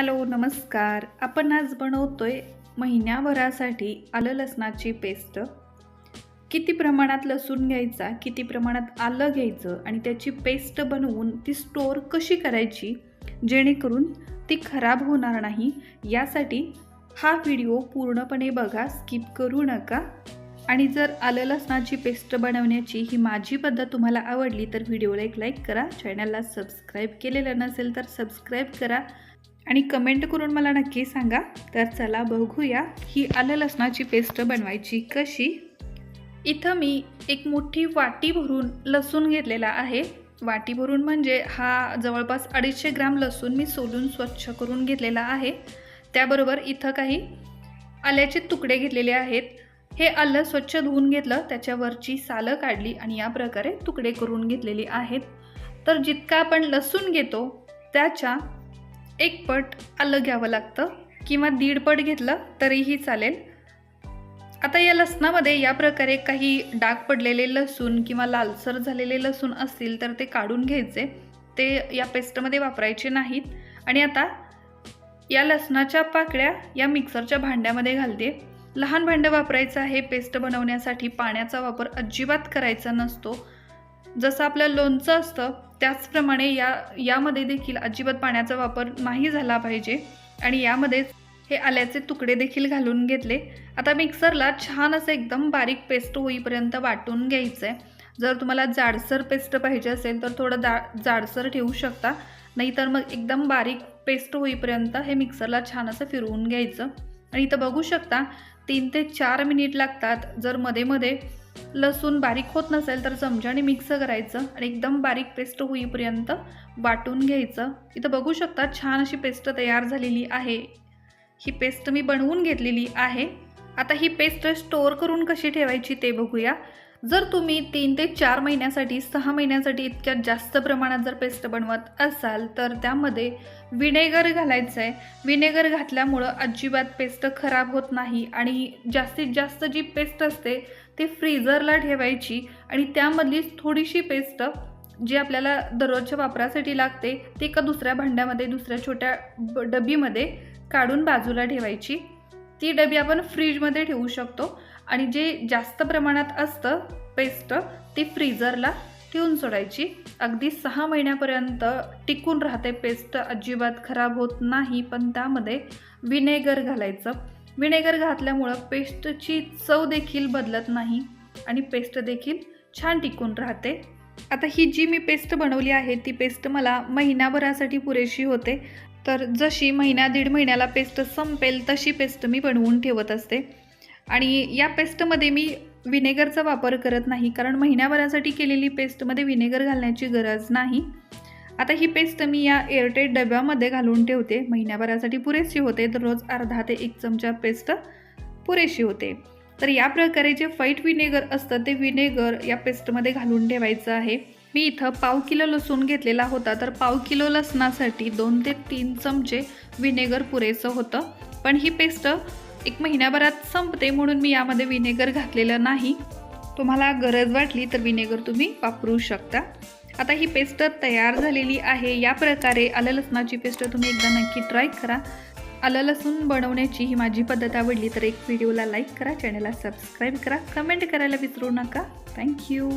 Hello नमस्कार. आपण आज बनवतोय महिन्याभरासाठी आलं लसणाची पेस्ट. किती प्रमाणात लसूण घ्यायचा किती प्रमाणात आलं घ्यायचं आणि त्याची पेस्ट बनवून ती स्टोअर कशी करायची जेणेकरून ती खराब होणार नाही यासाठी हा व्हिडिओ पूर्णपणे बघा स्किप करू नका. आणि जर आलं लसणाची पेस्ट बनवण्याची ही माझी पद्धत तुम्हाला आवडली तर व्हिडिओला एक लाईक करा. चॅनलला सबस्क्राईब केलेलं नसेल तर सबस्क्राईब करा. आणि कमेंट करून मला नक्की सांगा. तर चला बघूया ही आलं लसणाची पेस्ट बनवायची कशी. इथं मी एक मोठी वाटी भरून लसूण घेतलेला आहे. वाटी भरून म्हणजे हा जवळपास अडीचशे ग्राम लसूण मी सोलून स्वच्छ करून घेतलेला आहे. त्याबरोबर इथं काही आल्याचे तुकडे घेतलेले आहेत. हे आलं स्वच्छ धुवून घेतलं त्याच्यावरची सालं काढली आणि या प्रकारे तुकडे करून घेतलेली आहेत. तर जितका आपण लसूण घेतो त्याच्या एक पट आलं घ्यावं लागतं किंवा दीड पट घेतलं तरीही चालेल. आता या लसणामध्ये या प्रकारे काही डाग पडलेले लसूण किंवा लालसर झालेले लसूण असतील तर ते काढून घ्यायचे. ते या पेस्टमध्ये वापरायचे नाहीत. आणि आता या लसणाच्या पाकळ्या या मिक्सरच्या भांड्यामध्ये घालते. लहान भांडं वापरायचं आहे पेस्ट बनवण्यासाठी पाण्याचा वापर अजिबात करायचा नसतो. जसं आपलं लोणचं असतं त्याचप्रमाणे या यामध्ये देखील अजिबात पाण्याचा वापर नाही झाला पाहिजे. आणि यामध्ये हे आल्याचे तुकडे देखील घालून घेतले. आता मिक्सरला छान असं एकदम बारीक पेस्ट होईपर्यंत वाटून घ्यायचं आहे जर तुम्हाला जाडसर पेस्ट पाहिजे असेल तर थोडं दा जाडसर ठेवू शकता. नाहीतर मग एकदम बारीक पेस्ट होईपर्यंत हे मिक्सरला छान असं फिरवून घ्यायचं. आणि इथं बघू शकता तीन ते चार मिनिट लागतात जर मध्ये मध्ये. लसूण बारीक होत नसेल तर चमच्याने मिक्स करायचं आणि एकदम बारीक पेस्ट होईपर्यंत वाटून घ्यायचं. इथं बघू शकता छान अशी पेस्ट तयार झालेली आहे. ही पेस्ट मी बनवून घेतलेली आहे. आता ही पेस्ट स्टोअर करून कशी ठेवायची ते बघूया. जर तुम्ही तीन ते चार महिन्यासाठी सहा महिन्यासाठी इतक्या जास्त प्रमाणात जर पेस्ट बनवत असाल तर त्यामध्ये विनेगर घालायचं आहे विनेगर घातल्यामुळं अजिबात पेस्ट खराब होत नाही आणि जास्तीत जास्त जी पेस्ट असते ती फ्रीझरला ठेवायची आणि त्यामधली थोडीशी पेस्ट जी आपल्याला दररोजच्या वापरासाठी लागते ती एका दुसऱ्या भांड्यामध्ये दुसऱ्या छोट्या ब डबीमध्ये काढून बाजूला ठेवायची. ती डबी आपण फ्रीजमध्ये ठेवू शकतो. आणि जे जास्त प्रमाणात असतं पेस्ट ती फ्रीजरला ठेवून सोडायची. अगदी सहा महिन्यापर्यंत टिकून राहते पेस्ट अजिबात खराब होत नाही पण त्यामध्ये विनेगर घालायचं. विनेगर घातल्यामुळं पेस्टची चव देखील बदलत नाही आणि पेस्ट देखील छान टिकून राहते. आता ही जी मी पेस्ट बनवली आहे ती पेस्ट मला महिनाभरासाठी पुरेशी होते. तर जशी महिन्या दीड महिन्याला पेस्ट संपेल तशी पेस्ट मी बनवून ठेवत असते. आणि या पेस्टमध्ये मी विनेगरचा वापर करत नाही कारण महिन्याभरासाठी केलेली पेस्टमध्ये विनेगर घालण्याची गरज नाही. आता ही पेस्ट मी या एअरटेड डब्यामध्ये घालून ठेवते. महिन्याभरासाठी पुरेशी होते तर रोज अर्धा ते एक चमचा पेस्ट पुरेशी होते. तर या प्रकारे जे फाईट विनेगर असतं ते विनेगर या पेस्टमध्ये घालून ठेवायचं आहे. मी इथं पाव किलो लसूण घेतलेला होता तर पाव किलो लसणासाठी दोन ते तीन चमचे विनेगर पुरेसं होतं. पण ही पेस्ट एक महिन्याभरात संपते म्हणून मी यामध्ये विनेगर घातलेलं नाही. तुम्हाला गरज वाटली तर विनेगर तुम्ही वापरू शकता. आता ही पेस्ट तयार झालेली आहे. या प्रकारे आलं लसणाची पेस्ट तुम्ही एकदा नक्की ट्राय करा. आलं लसूण बनवण्याची ही माझी पद्धत आवडली तर एक व्हिडिओला लाईक करा चॅनलला सबस्क्राईब करा कमेंट करायला विसरू नका. थँक्यू